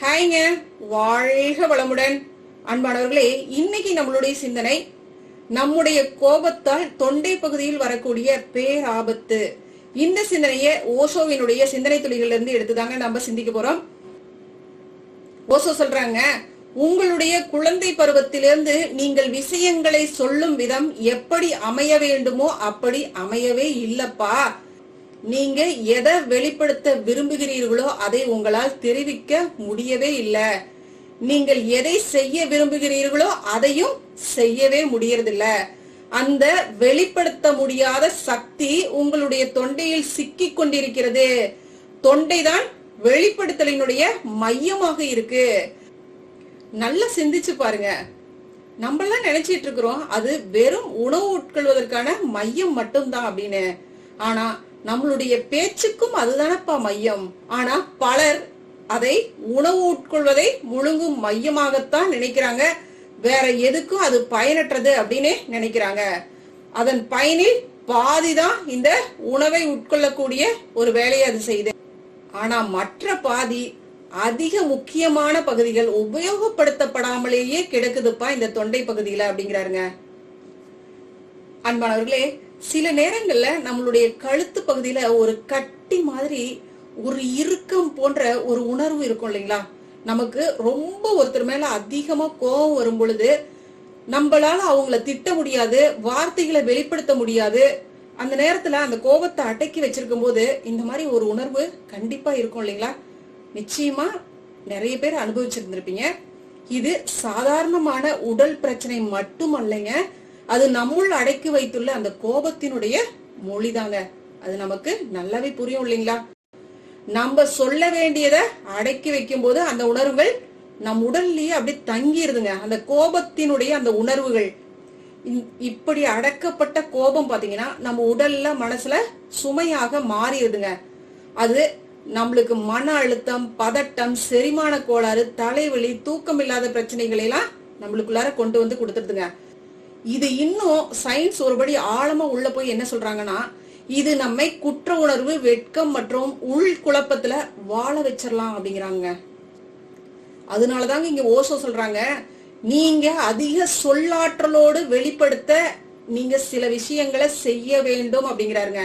ஹாய்ங்க வாழ்க வளமுடன். அன்பானவர்களே இன்னைக்கு நம்மளுடைய சிந்தனை நம்முடைய கோபத்தால் தொண்டை பகுதியில் வரக்கூடிய பேராபத்து. இந்த சிந்தனையை ஓஷோவினுடைய சிந்தனை துளிகளிலிருந்து எடுத்துதாங்க நம்ம சிந்திக்க போறோம். ஓசோ சொல்றாங்க உங்களுடைய குழந்தை பருவத்திலிருந்து நீங்கள் விஷயங்களை சொல்லும் விதம் எப்படி அமைய வேண்டுமோ அப்படி அமையவே இல்லப்பா. நீங்க எதை வெளிப்படுத்த விரும்புகிறீர்களோ அதை உங்களால் தெரிவிக்க முடியவே இல்லை. நீங்கள் எதை செய்ய விரும்புகிறீர்களோ அதையும் செய்யவே முடியறதில்ல. அந்த வெளிப்படுத்த முடியாத சக்தி உங்களுடைய தொண்டையில் சிக்கிக் கொண்டிருக்கிறது. தொண்டைதான் வெளிப்படுத்தலினுடைய மையமாக இருக்கு. நல்லா சிந்திச்சு பாருங்க. நம்மளாம் நினைச்சிட்டு இருக்கிறோம் அது வெறும் உணவு உட்கொள்வதற்கான மையம் மட்டும்தான் அப்படின்னு. ஆனா நம்மளுடைய பேச்சுக்கும் அதுதானப்பா மையம். ஆனா பலர் அதை உணவு உட்கொள்வதை முழுங்கும் மையமாகத்தான் நினைக்கிறாங்க. வேற எதுக்கும் அது பயனற்றது அப்படின்னு நினைக்கிறாங்க. அதன் பயனில் பாதிதான் இந்த உணவை உட்கொள்ளக்கூடிய ஒரு வேலையை அது செய்யுது ஆனா மற்ற பாதி அதிக முக்கியமான பகுதிகள் உபயோகப்படுத்தப்படாமலேயே கிடக்குதுப்பா இந்த தொண்டை பகுதியில அப்படிங்கிறாருங்க. அன்பானவர்களே சில நேரங்கள்ல நம்மளுடைய கழுத்து பகுதியில ஒரு கட்டி மாதிரி ஒரு இறுக்கம் போன்ற ஒரு உணர்வு இருக்கும் இல்லைங்களா? நமக்கு ரொம்ப ஒருத்தர் மேல அதிகமா கோபம் வரும் பொழுது நம்மளால அவங்கள திட்ட முடியாது வார்த்தைகளை வெளிப்படுத்த முடியாது. அந்த நேரத்துல அந்த கோபத்தை அடக்கி வச்சிருக்கும் போது இந்த மாதிரி ஒரு உணர்வு கண்டிப்பா இருக்கும் இல்லைங்களா? நிச்சயமா நிறைய பேர் அனுபவிச்சிருந்திருப்பீங்க. இது சாதாரணமான உடல் பிரச்சனை மட்டுமல்லைங்க. அது நம்முள் அடக்கி வைத்துள்ள அந்த கோபத்தினுடைய மொழிதாங்க. அது நமக்கு நல்லாவே புரியும் இல்லைங்களா? நம்ம சொல்ல வேண்டியதை அடக்கி வைக்கும் போது அந்த உணர்வுகள் நம் உடல்லயே அப்படியே தங்கிருதுங்க. அந்த கோபத்தினுடைய அந்த உணர்வுகள். இப்படி அடக்கப்பட்ட கோபம் பாத்தீங்கன்னா நம்ம உடல்ல மனசுல சுமையாக மாறிடுதுங்க. அது நம்மளுக்கு மன அழுத்தம் பதட்டம் செரிமான கோளாறு தலைவலி தூக்கம் இல்லாத பிரச்சனைகளை எல்லாம் நம்மளுக்குள்ளார கொண்டு வந்து கொடுத்துருதுங்க இது இன்னும் சயின்ஸ் ஒருபடி ஆழமா உள்ள போய் என்ன சொல்றாங்கன்னா இது நம்மை குற்ற உணர்வு வெட்கம் மற்றும் உள் குழப்பத்துல வாழ வச்சிடலாம் அப்படிங்கிறாங்க. அதனாலதாங்க இங்க ஓசோ சொல்றாங்க நீங்க அதிக சொல்லாற்றலோடு வெளிப்படுத்த நீங்க சில விஷயங்களை செய்ய வேண்டும் அப்படிங்கிறாருங்க.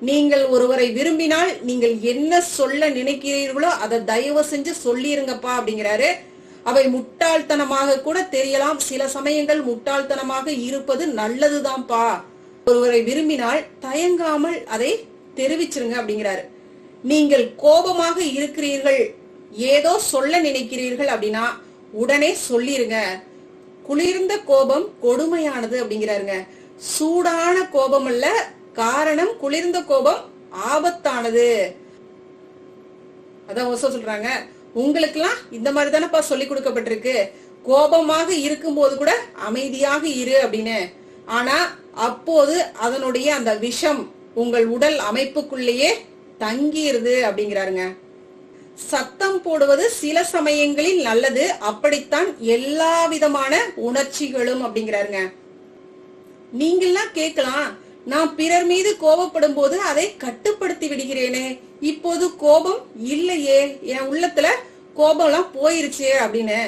நீங்கள் ஒருவரை விரும்பினால் நீங்கள் என்ன சொல்ல நினைக்கிறீர்களோ அதை தயவு செஞ்சு சொல்லிருங்கப்பா அப்படிங்கிறாரு. அவை முட்டாள்தனமாக கூட தெரியலாம். சில சமயங்கள் முட்டாள்தனமாக இருப்பது நல்லதுதான்ப்பா. ஒருவரை விரும்பினால் தயங்காமல் அதை தெரிவிச்சிருங்க அப்படிங்கிறாரு. நீங்கள் கோபமாக இருக்கிறீர்கள். ஏதோ சொல்ல நினைக்கிறீர்கள் அப்படின்னா உடனே சொல்லிருங்க. குளிர்ந்த கோபம் கொடுமையானது அப்படிங்கிறாருங்க. சூடான கோபம் அல்ல காரணம் குளிர்ந்த கோபம் ஆபத்தானது. அதான் சொல்றாங்க. உங்களுக்கெல்லாம் இந்த மாதிரி தானப்பா சொல்லி கொடுக்கப்பட்டிருக்கு. கோபமாக இருக்கும்போது கூட அமைதியாக இரு அப்படின்னு. ஆனா அப்போது அதனுடைய அந்த விஷம் உங்கள் உடல் அமைப்புக்குள்ளேயே தங்கிடுது அப்படிங்கிறாருங்க. சத்தம் போடுவது சில சமயங்களில் நல்லது. அப்படித்தான் எல்லா விதமான உணர்ச்சிகளும் அப்படிங்கிறாருங்க. நீங்கெல்லாம் கேட்கலாம் நான் பிறர் மீது கோபப்படும் போது அதை கட்டுப்படுத்தி விடுகிறேனே. இப்போது கோபம் இல்லையே. என் உள்ளத்துல கோபம்லாம் போயிருச்சு அப்படின்னு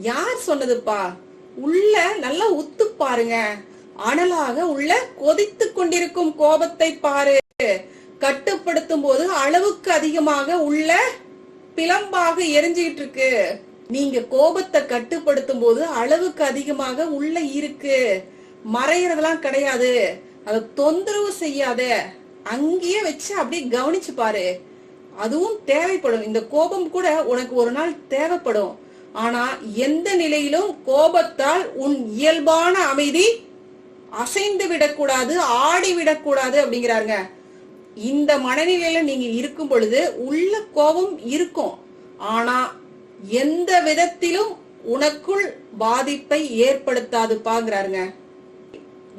யார் சொன்னதுப்பா? உள்ள நல்லா உத்து பாருங்க. அனலாக உள்ள கொதித்து கொண்டிருக்கும் கோபத்தை பாரு. கட்டுப்படுத்தும் போது அளவுக்கு அதிகமாக உள்ள பிளம்பாக எரிஞ்சுகிட்டு இருக்கு. நீங்க கோபத்தை கட்டுப்படுத்தும் போது அளவுக்கு அதிகமாக உள்ள இருக்கு. மறையறதெல்லாம் கிடையாது. அதை தொந்தரவு செய்யாத அங்கேயே வச்சு அப்படியே கவனிச்சு பாரு. அதுவும் தேவைப்படும். இந்த கோபம் கூட உனக்கு ஒரு நாள் தேவைப்படும். ஆனா எந்த நிலையிலும் கோபத்தால் உன் இயல்பான அமைதி அசைந்து விடக்கூடாது ஆடி விடக்கூடாது அப்படிங்கிறாருங்க. இந்த மனநிலையில நீங்க இருக்கும் பொழுது உள்ள கோபம் இருக்கும். ஆனா எந்த விதத்திலும் உனக்குள் பாதிப்பை ஏற்படுத்தாது பாங்கிறாருங்க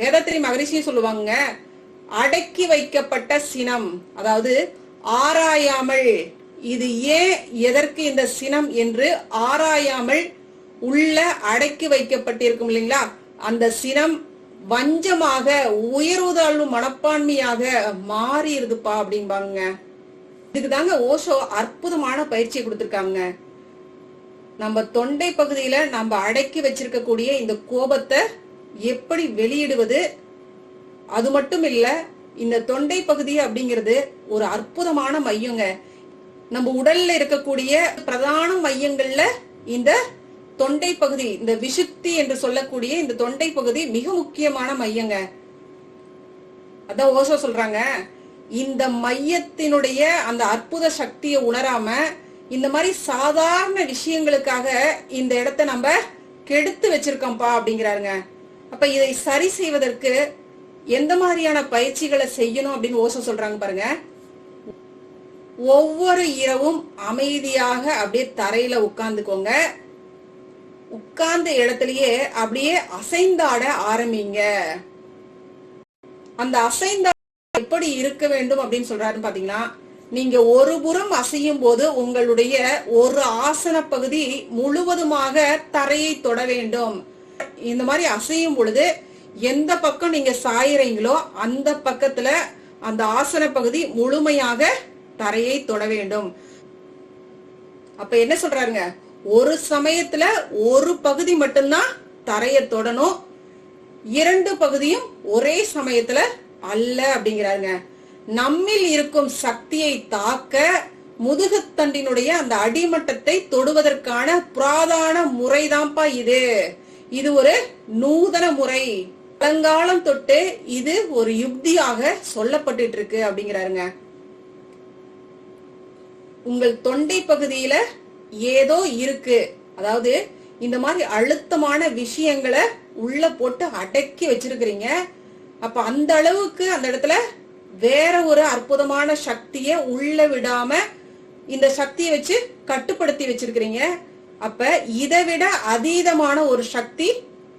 வேதத்திரி மகரிஷியும் சொல்லுவாங்க அடக்கி வைக்கப்பட்ட சினம் அதாவது ஆராயாமல் இது ஏன் எதற்கு இந்த சினம்? என்று ஆராயாமல் உள்ள அடக்கி வைக்கப்பட்டிருக்கும் இல்லைங்களா? அந்த சினம் வஞ்சமாக உயர்வுதாழ்வு மனப்பான்மையாக மாறிடுதுப்பா அப்படிம்பாங்க இதுக்கு தாங்க ஓஷோ அற்புதமான பயிற்சியை கொடுத்துருக்காங்க. நம்ம தொண்டை பகுதியில நம்ம அடக்கி வச்சிருக்கக்கூடிய இந்த கோபத்தை எப்படி வெளியிடுவது? அது மட்டும் இல்ல இந்த தொண்டை பகுதி அப்படிங்கிறது ஒரு அற்புதமான மையங்க. நம்ம உடல்ல இருக்கக்கூடிய பிரதான மையங்கள்ல இந்த தொண்டை பகுதி இந்த விசுத்தி என்று சொல்லக்கூடிய இந்த தொண்டை பகுதி மிக முக்கியமான மையங்க. அதான் ஓசோ சொல்றாங்க. இந்த மையத்தினுடைய அந்த அற்புத சக்தியை உணராம இந்த மாதிரி சாதாரண விஷயங்களுக்காக இந்த இடத்த நம்ம கெடுத்து வச்சிருக்கோம்ப்பா அப்படிங்கிறாருங்க. அப்ப இதை சரி செய்வதற்கு எந்த மாதிரியான பயிற்சிகளை செய்யணும் அப்படின்னு ஓசோ சொல்றாங்க பாருங்க. ஒவ்வொரு இரவும் அமைதியாக அப்படியே தரையில உட்கார்ந்துக்கோங்க. உட்கார்ந்த இடத்துலயே அப்படியே அசைந்தாட ஆரம்பிங்க. அந்த அசைந்தாட எப்படி இருக்க வேண்டும் அப்படின்னு சொல்றாருன்னு பாத்தீங்கன்னா நீங்க ஒரு புறம் அசையும் போது உங்களுடைய ஒரு ஆசன பகுதி முழுவதுமாக தரையை தொட வேண்டும். இந்த மாதிரி அசையும் பொழுது எந்த பக்கம் நீங்க சாயிறீங்களோ அந்த பக்கத்துல அந்த ஆசன பகுதி முழுமையாக தரையை தொட வேண்டும். அப்ப என்ன சொல்றாருங்க? ஒரு சமயத்துல ஒரு பகுதி மட்டும்தான் தரையை தொடணும். இரண்டு பகுதியும் ஒரே சமயத்துல அல்ல அப்படிங்கிறாருங்க. நம்மில் இருக்கும் சக்தியை தாக்க முதுகுத்தண்டினுடைய அந்த அடிமட்டத்தை தொடுவதற்கான புராதான முறைதான்ப்பா இது. இது ஒரு நூதன முறை. பழங்காலம் தொட்டு இது ஒரு யுக்தியாக சொல்லப்பட்டு இருக்கு அப்படிங்கிறாருங்க. உங்கள் தொண்டை பகுதியில ஏதோ இருக்கு. அதாவது இந்த மாதிரி அழுத்தமான விஷயங்களை உள்ள போட்டு அடக்கி வச்சிருக்கிறீங்க. அப்ப அந்த அளவுக்கு அந்த இடத்துல வேற ஒரு அற்புதமான சக்திய உள்ள விடாம இந்த சக்தியை வச்சு கட்டுப்படுத்தி வச்சிருக்கிறீங்க. அப்ப இதை விட அதீதமான ஒரு சக்தி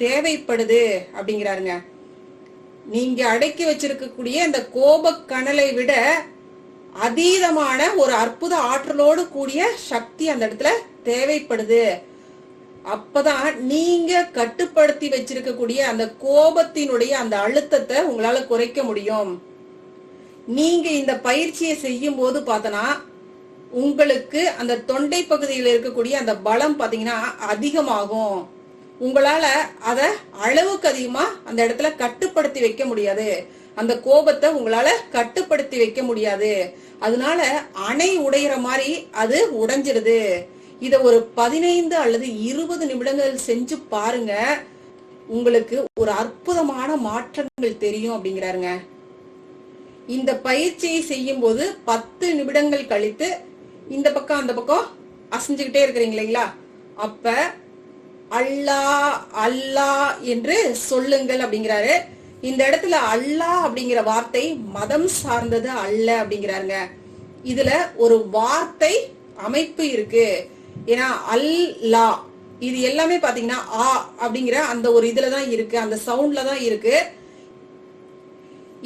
தேவைப்படுது அப்படிங்கிறாருங்க. நீங்க அடக்கி வச்சிருக்கக்கூடிய அந்த கோப கனலை விட அதீதமான ஒரு அற்புத ஆற்றலோடு கூடிய சக்தி அந்த இடத்துல தேவைப்படுது. அப்பதான் நீங்க கட்டுப்படுத்தி வச்சிருக்கக்கூடிய அந்த கோபத்தினுடைய அந்த அழுத்தத்தை உங்களால குறைக்க முடியும். நீங்க இந்த பயிற்சியை செய்யும் போது பார்த்தனா உங்களுக்கு அந்த தொண்டை பகுதியில் இருக்கக்கூடிய அந்த பலம் பாத்தீங்கன்னா அதிகமாகும். உங்களால அத அளவுக்கு அதிகமா அந்த இடத்துல கட்டுப்படுத்தி வைக்க முடியாது. அந்த கோபத்தை உங்களால கட்டுப்படுத்தி வைக்க முடியாது. அதனால அணை உடையிற மாதிரி அது உடைஞ்சிருது. இத ஒரு பதினைந்து அல்லது இருபது நிமிடங்கள் செஞ்சு பாருங்க. உங்களுக்கு ஒரு அற்புதமான மாற்றங்கள் தெரியும் அப்படிங்கிறாருங்க. இந்த பயிற்சியை செய்யும் போது பத்து நிமிடங்கள் கழித்து இந்த பக்கம் அந்த பக்கம் அசைஞ்சுக்கிட்டே இருக்கிறீங்க இல்லைங்களா? அப்ப அல்லா அல்லா என்று சொல்லுங்கள் அப்படிங்கிறாரு. இந்த இடத்துல அல்லா அப்படிங்கிற வார்த்தை மதம் சார்ந்தது அல்ல அப்படிங்கிறாருங்க. இதுல ஒரு வார்த்தை அமைப்பு இருக்கு. ஏன்னா அல்லா இது எல்லாமே பாத்தீங்கன்னா ஆ அப்படிங்கிற அந்த ஒரு இதுல தான் இருக்கு. அந்த சவுண்ட்ல தான் இருக்கு.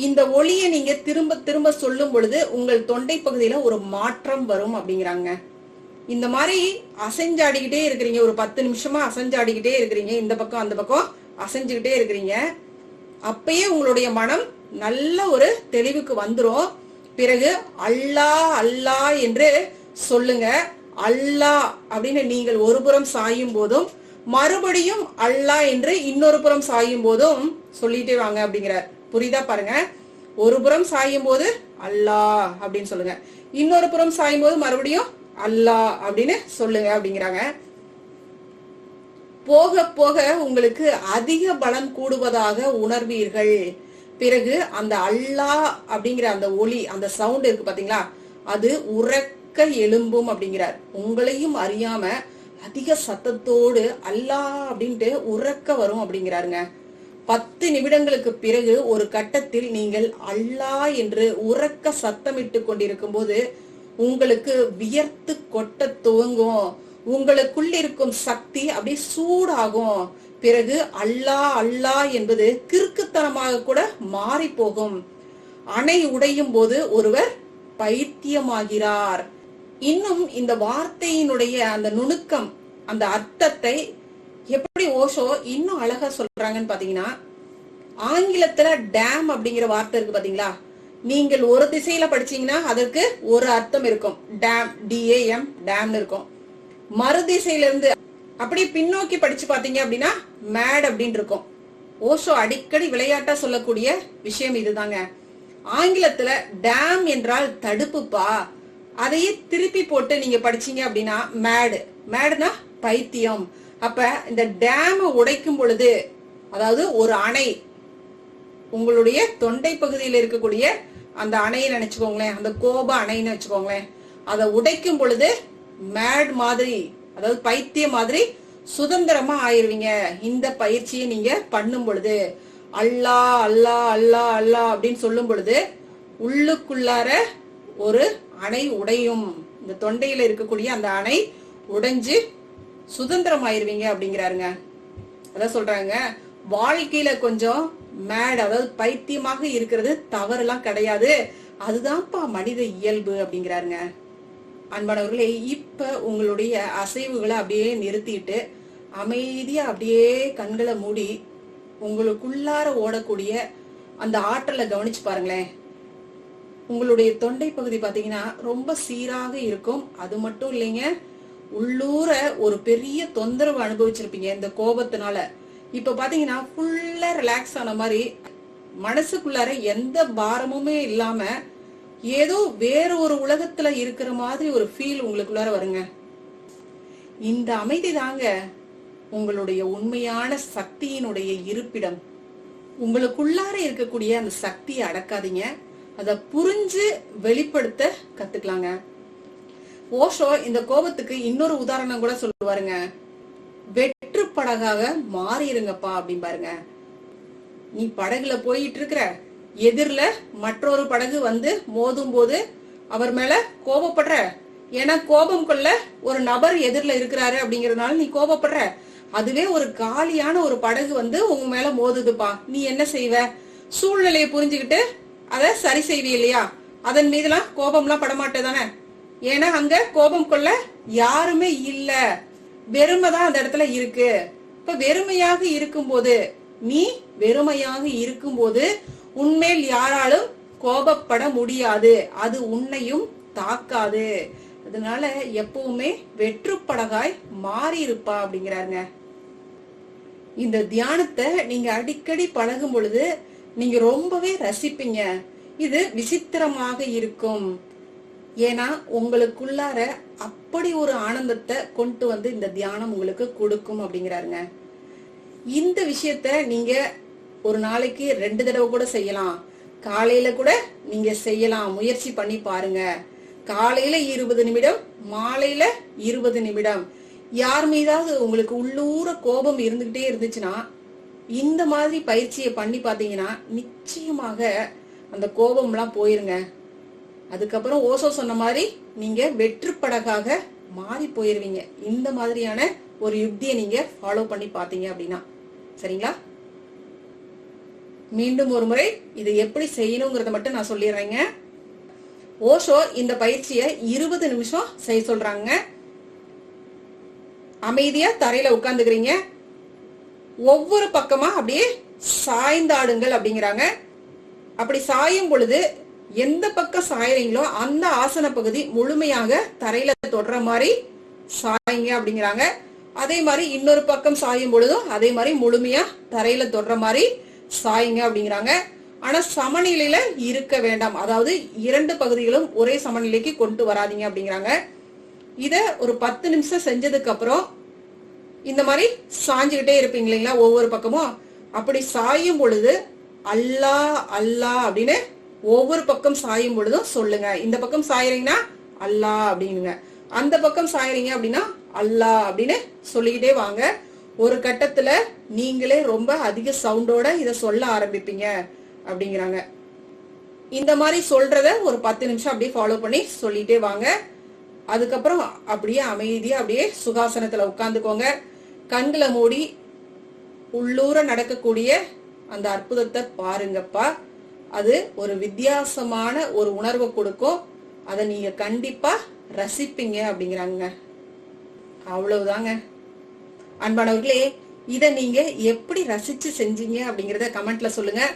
இந்த ஒளியை நீங்க திரும்ப திரும்ப சொல்லும் பொழுது உங்கள் தொண்டை பகுதியில ஒரு மாற்றம் வரும் அப்படிங்கிறாங்க. இந்த மாதிரி அசைஞ்சாடிக்கிட்டே இருக்கிறீங்க. ஒரு பத்து நிமிஷமா அசைஞ்சாடிக்கிட்டே இருக்கிறீங்க. இந்த பக்கம் அந்த பக்கம் அசைஞ்சுக்கிட்டே இருக்கிறீங்க. அப்பயே உங்களுடைய மனம் நல்ல ஒரு தெளிவுக்கு வந்துரும். பிறகு அல்லா அல்லா என்று சொல்லுங்க. அல்லா அப்படின்னு நீங்கள் ஒரு புறம் சாயும் போதும் மறுபடியும் அல்லா என்று இன்னொரு புறம் சாயும் போதும் சொல்லிட்டே வாங்க அப்படிங்கிறார். புரியுதா பாருங்க? ஒரு புறம் சாயும் போது அல்லா அப்படின்னு சொல்லுங்க. இன்னொரு புறம் சாயும் போது மறுபடியும் அல்லா அப்படின்னு சொல்லுங்க அப்படிங்கிறாங்க. போக போக உங்களுக்கு அதிக பலம் கூடுவதாக உணர்வீர்கள். பிறகு அந்த அல்லா அப்படிங்கிற அந்த ஒளி அந்த சவுண்ட் இருக்கு பாத்தீங்களா? அது உறக்க எழும்பும் அப்படிங்கிறார். உங்களையும் அறியாம அதிக சத்தத்தோடு அல்லா அப்படின்ட்டு உறக்க வரும் அப்படிங்கிறாருங்க. பத்து நிமிடங்களுக்கு பிறகு ஒரு கட்டத்தில் நீங்கள் அல்லா என்று உறக்க சத்தமிட்டு கொண்டிருக்கும் போது உங்களுக்கு வியர்த்து கொட்ட துவங்கும். உங்களுக்குள் இருக்கும் சக்தி அப்படியே சூடாகும். பிறகு அல்லா அல்லா என்பது கிறுக்குத்தனமாக கூட மாறி போகும் அணை உடையும் போது ஒருவர் பைத்தியமாகிறார். இன்னும் இந்த வார்த்தையினுடைய அந்த நுணுக்கம் அந்த அர்த்தத்தை எப்படி ஓஷோ இன்னும் அழகா சொல்றாங்கன்னு பாத்தீங்கன்னா ஆங்கிலத்துல டேம் அப்படிங்கிற வார்த்தை இருக்கு பாத்தீங்களா? நீங்கள் ஒரு திசையில படிச்சீங்கன்னா அதற்கு ஒரு அர்த்தம் இருக்கும். டேம் டிஏஎம் டேம்னு இருக்கும் மறு திசையில இருந்து அப்படியே பின்னோக்கி படிச்சு பாத்தீங்க அப்படின்னா மேட் அப்படின்னு இருக்கும். ஓஷோ அடிக்கடி விளையாட்டா சொல்லக்கூடிய விஷயம் இதுதாங்க. ஆங்கிலத்துல டேம் என்றால் தடுப்புப்பா. அதையே திருப்பி போட்டு நீங்க படிச்சீங்க அப்படின்னா மேடு மேடுனா பைத்தியம். அப்ப இந்த டேமை உடைக்கும் பொழுது அதாவது ஒரு அணை உங்களுடைய தொண்டை பகுதியில் இருக்கக்கூடிய அந்த அணையை நினைச்சுக்கோங்களேன் அந்த கோப அணைன்னு வச்சுக்கோங்களேன் அதை உடைக்கும் பொழுது மேட் மாதிரி அதாவது பைத்தியம் மாதிரி சுதந்திரமா ஆயிருவீங்க. இந்த பயிற்சியை நீங்க பண்ணும் பொழுது அல்லா அல்லா அல்லா அல்லா அப்படின்னு சொல்லும் பொழுது உள்ளுக்குள்ளார ஒரு அணை உடையும். இந்த தொண்டையில இருக்கக்கூடிய அந்த அணை உடைஞ்சு சுதந்திரம் ஆயிருவீங்க அப்படிங்கிறாருங்க. அதான் சொல்றாங்க. வாழ்க்கையில கொஞ்சம் மேட் அதாவது பைத்தியமாக இருக்கிறது தவறுலாம் கிடையாது. அதுதான்ப்பா மனித இயல்பு அப்படிங்கிறாருங்க. அன்பானவர்களே இப்ப உங்களுடைய அசைவுகளை அப்படியே நிறுத்திட்டு அமைதியா அப்படியே கண்களை மூடி உங்களுக்குள்ளார ஓடக்கூடிய அந்த ஆற்றலை கவனிச்சு பாருங்களேன். உங்களுடைய தொண்டை பகுதி பாத்தீங்கன்னா ரொம்ப சீராக இருக்கும். அது மட்டும் இல்லைங்க உள்ளூர ஒரு பெரிய தொந்தரவு அனுபவிச்சிருப்பீங்க இந்த கோபத்தினால. இப்ப பாத்தீங்கன்னா ஃபுல்லா ரிலாக்ஸ் ஆன மாதிரி மனசுக்குள்ளார எந்த பாரமுமே இல்லாம ஏதோ வேற ஒரு உலகத்துல இருக்கிற மாதிரி ஒரு ஃபீல் உங்களுக்குள்ளார வருங்க. இந்த அமைதி தாங்க உங்களுடைய உண்மையான சக்தியினுடைய இருப்பிடம். உங்களுக்குள்ளார இருக்கக்கூடிய அந்த சக்தியை அடக்காதீங்க. அதை புரிஞ்சு வெளிப்படுத்த கத்துக்கலாங்க. ஓஷோ இந்த கோபத்துக்கு இன்னொரு உதாரணம் கூட சொல்லுவாருங்க. வெற்று படகாக மாறிடுங்கப்பா அப்படின்னு பாருங்க. நீ படகுல போயிட்டு இருக்கிற எதிரில மற்றொரு படகு வந்து மோதும் போது அவர் மேல கோபப்படுற. ஏன்னா கோபம் கொள்ள ஒரு நபர் எதிரில் இருக்கிறாரு அப்படிங்கறதுனால நீ கோபப்படுற. அதுவே ஒரு காலியான ஒரு படகு வந்து உங்க மேல மோதுதுப்பா. நீ என்ன செய்வ? சூழ்நிலையை புரிஞ்சுக்கிட்டு அதை சரி செய்வி இல்லையா? அதன் மீதுலாம் கோபம்லாம் படமாட்டே தானே ஏன்னா அங்க கோபம் கொள்ள யாருமே இல்ல. வெறுமை தான் அந்த இடத்துல இருக்கு. இப்ப வெறுமையாக இருக்கும்போது நீ வெறுமையாக இருக்கும்போது உண்மையில் யாராலும் கோபப்பட முடியாது. அது உன்னையும் தாக்காது. அதனால எப்பவுமே வெற்றுப்படகாய் மாறி இருப்பா அப்படிங்கிறாருங்க. இந்த தியானத்தை நீங்க அடிக்கடி பழகும் பொழுது நீங்க ரொம்பவே ரசிப்பீங்க. இது விசித்திரமாக இருக்கும். ஏன்னா உங்களுக்குள்ளார அப்படி ஒரு ஆனந்தத்தை கொண்டு வந்து இந்த தியானம் உங்களுக்கு கொடுக்கும் அப்படிங்கிறாருங்க. இந்த விஷயத்த நீங்க ஒரு நாளைக்கு ரெண்டு தடவை கூட செய்யலாம். காலையில கூட நீங்க செய்யலாம். முயற்சி பண்ணி பாருங்க. காலையில இருபது நிமிடம் மாலையில இருபது நிமிடம். யார் மீதாவது உங்களுக்கு உள்ளூர கோபம் இருந்துகிட்டே இருந்துச்சுன்னா இந்த மாதிரி பயிற்சியை பண்ணி பாத்தீங்கன்னா நிச்சயமாக அந்த கோபம்லாம் போயிருங்க. அதுக்கப்புறம் ஓசோ சொன்ன மாதிரி நீங்க வெற்றுப்படகாக மாறி போயிருவீங்க. இந்த மாதிரியான ஒரு யுக்தியை நீங்க ஃபாலோ பண்ணி பாத்தீங்க அப்படின்னா. சரிங்களா? மீண்டும் ஒரு முறை இது எப்படி செய்யணுங்கிறத மட்டும் நான் சொல்லிடுறேங்க. ஓஷோ இந்த பயிற்சியை இருபது நிமிஷம் செய்ய சொல்றாங்க. அமைதியா தரையில உட்காந்துக்கிறீங்க ஒவ்வொரு பக்கமா அப்படியே சாய்ந்தாடுங்கள் அப்படிங்கிறாங்க. அப்படி சாயும் பொழுது எந்த பக்கம் சாயறீங்களோ அந்த ஆசன பகுதி முழுமையாக தரையில தொடுற மாதிரி சாயங்க அப்படிங்கிறாங்க. அதே மாதிரி இன்னொரு பக்கம் சாயும் பொழுதும் அதே மாதிரி முழுமையா தரையில தொடுற மாதிரி சாயிங்க அப்படிங்கிறாங்க. ஆனா சமநிலையில இருக்க வேண்டாம். அதாவது இரண்டு பகுதிகளும் ஒரே சமநிலைக்கு கொண்டு வராதீங்க அப்படிங்கிறாங்க. இத ஒரு பத்து நிமிஷம் செஞ்சதுக்கு அப்புறம் இந்த மாதிரி சாஞ்சுக்கிட்டே இருப்பீங்க இல்லைங்களா ஒவ்வொரு பக்கமும். அப்படி சாயும் பொழுது அல்லா அல்லா அப்படின்னு ஒவ்வொரு பக்கம் சாயும் பொழுதும் சொல்லுங்க. இந்த பக்கம் சாயறீங்கன்னா அல்லா அப்படின்னுங்க. அந்த பக்கம் சாயறீங்க அப்படின்னா அல்லா அப்படின்னு சொல்லிக்கிட்டே வாங்க. ஒரு கட்டத்துல நீங்களே ரொம்ப அதிக சவுண்டோட இதை சொல்ல ஆரம்பிப்பீங்க அப்படிங்கிறாங்க. இந்த மாதிரி சொல்றத ஒரு பத்து நிமிஷம் அப்படியே ஃபாலோ பண்ணி சொல்லிட்டே வாங்க. அதுக்கப்புறம் அப்படியே அமைதியா அப்படியே சுகாசனத்துல உட்காந்துக்கோங்க. கண்களை மூடி உள்ளூர நடக்கக்கூடிய அந்த அற்புதத்தை பாருங்கப்பா. அது ஒரு வித்தியாசமான ஒரு உணர்வை கொடுக்கும். அதை நீங்க கண்டிப்பா ரசிப்பீங்க அப்படிங்கிறாங்க. அவ்வளவுதாங்க. அன்பானவர்களே இதை நீங்க எப்படி ரசிச்சு செஞ்சீங்க அப்படிங்கறத கமெண்ட்ல சொல்லுங்க.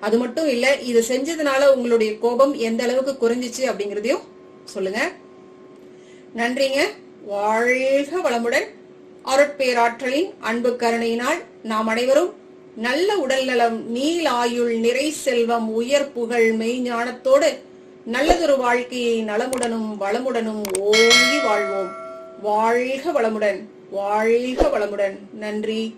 அது மட்டும் இல்ல இது செஞ்சதுனால உங்களுடைய கோபம் எந்த அளவுக்கு குறைஞ்சிச்சு அப்படிங்கறதையும் சொல்லுங்க. நன்றிங்க. வாழ்க வளமுடன். அருட்பேராற்றலின் அன்பு கருணையினால் நாம் அனைவரும் நல்ல உடல்நலம் நீள் ஆயுள் நிறை செல்வம் உயர் புகழ் மெய்ஞானத்தோடு நல்லதொரு வாழ்க்கையை நலமுடனும் வளமுடனும் ஓங்கி வாழ்வோம். வாழ்க வளமுடன் வாழ்க வளமுடன். நன்றி.